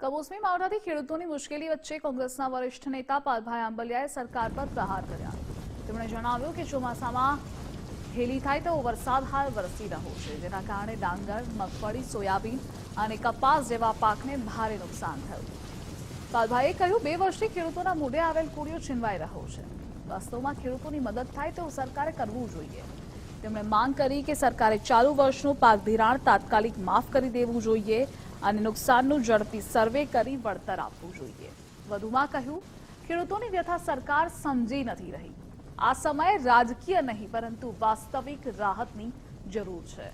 કમોસમી માવઠાથી ખેડૂતોની મુશ્કેલી વચ્ચે કોંગ્રેસના વરિષ્ઠ નેતા પાલભાઈ આંબલિયાએ સરકાર પર પ્રહાર કર્યા. તેમણે જણાવ્યું કે ચોમાસામાં હેલી થાય તેવો વરસાદ હાલ વરસી રહ્યો છે, જેના કારણે ડાંગર, મગફળી, સોયાબીન અને કપાસ જેવા પાકને ભારે નુકસાન થયું. પાલભાઈએ કહ્યું, બે વર્ષથી ખેડૂતોના મોઢે આવેલ કુડિયો છીનવાઈ રહ્યો છે. વાસ્તવમાં ખેડૂતોની મદદ થાય તેવું સરકારે કરવું જોઈએ. તેમણે માંગ કરી કે સરકારે ચાલુ વર્ષનું પાક ધિરાણ તાત્કાલિક માફ કરી દેવું જોઈએ અને નુકસાનનું ઝડપી સર્વે કરી વળતર આપવું જોઈએ. વધુમાં કહ્યું, ખેડૂતોની વ્યથા સરકાર સમજી નથી રહી. આ સમયે રાજકીય નહીં, પરંતુ વાસ્તવિક રાહતની જરૂર છે.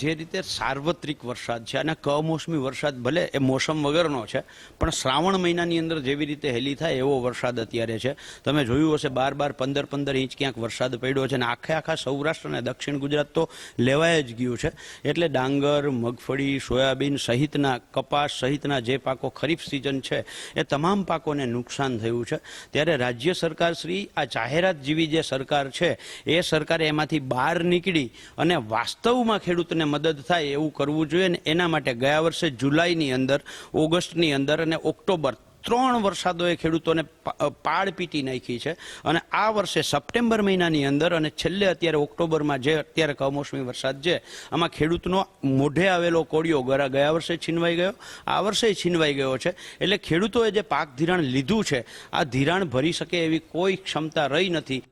જે રીતે સાર્વત્રિક વરસાદ છે અને કમોસમી વરસાદ ભલે એ મોસમ વગરનો છે, પણ શ્રાવણ મહિનાની અંદર જેવી રીતે હેલી થાય એવો વરસાદ અત્યારે છે. તમે જોયું હશે બાર બાર પંદર પંદર ઇંચ ક્યાંક વરસાદ પડ્યો છે અને આખે આખા સૌરાષ્ટ્ર અને દક્ષિણ ગુજરાત તો લેવાય જ ગયું છે. એટલે ડાંગર, મગફળી, સોયાબીન સહિતના કપાસ સહિતના જે પાકો ખરીફ સિઝન છે, એ તમામ પાકોને નુકસાન થયું છે. ત્યારે રાજ્ય સરકાર શ્રી આ જાહેરાત જેવી જે સરકાર છે, એ સરકારે એમાંથી બહાર નીકળી અને વાસ્તવમાં ખેડૂતને મદદ થાય એવું કરવું જોઈએ ને એના માટે ગયા વર્ષે જુલાઈની અંદર, ઓગસ્ટની અંદર અને ઓક્ટોબર ત્રણ વરસાદોએ ખેડૂતોને પા- પાડ પીટી નાખી છે. અને આ વર્ષે સપ્ટેમ્બર મહિનાની અંદર અને છેલ્લે અત્યારે ઓક્ટોબરમાં જે અત્યારે કમોસમી વરસાદ છે, આમાં ખેડૂતનો મોઢે આવેલો કોળિયો ગયા વર્ષે છીનવાઈ ગયો, આ વર્ષે છીનવાઈ ગયો છે. એટલે ખેડૂતોએ જે પાક ધિરાણ લીધું છે, આ ધિરાણ ભરી શકે એવી કોઈ ક્ષમતા રહી નથી.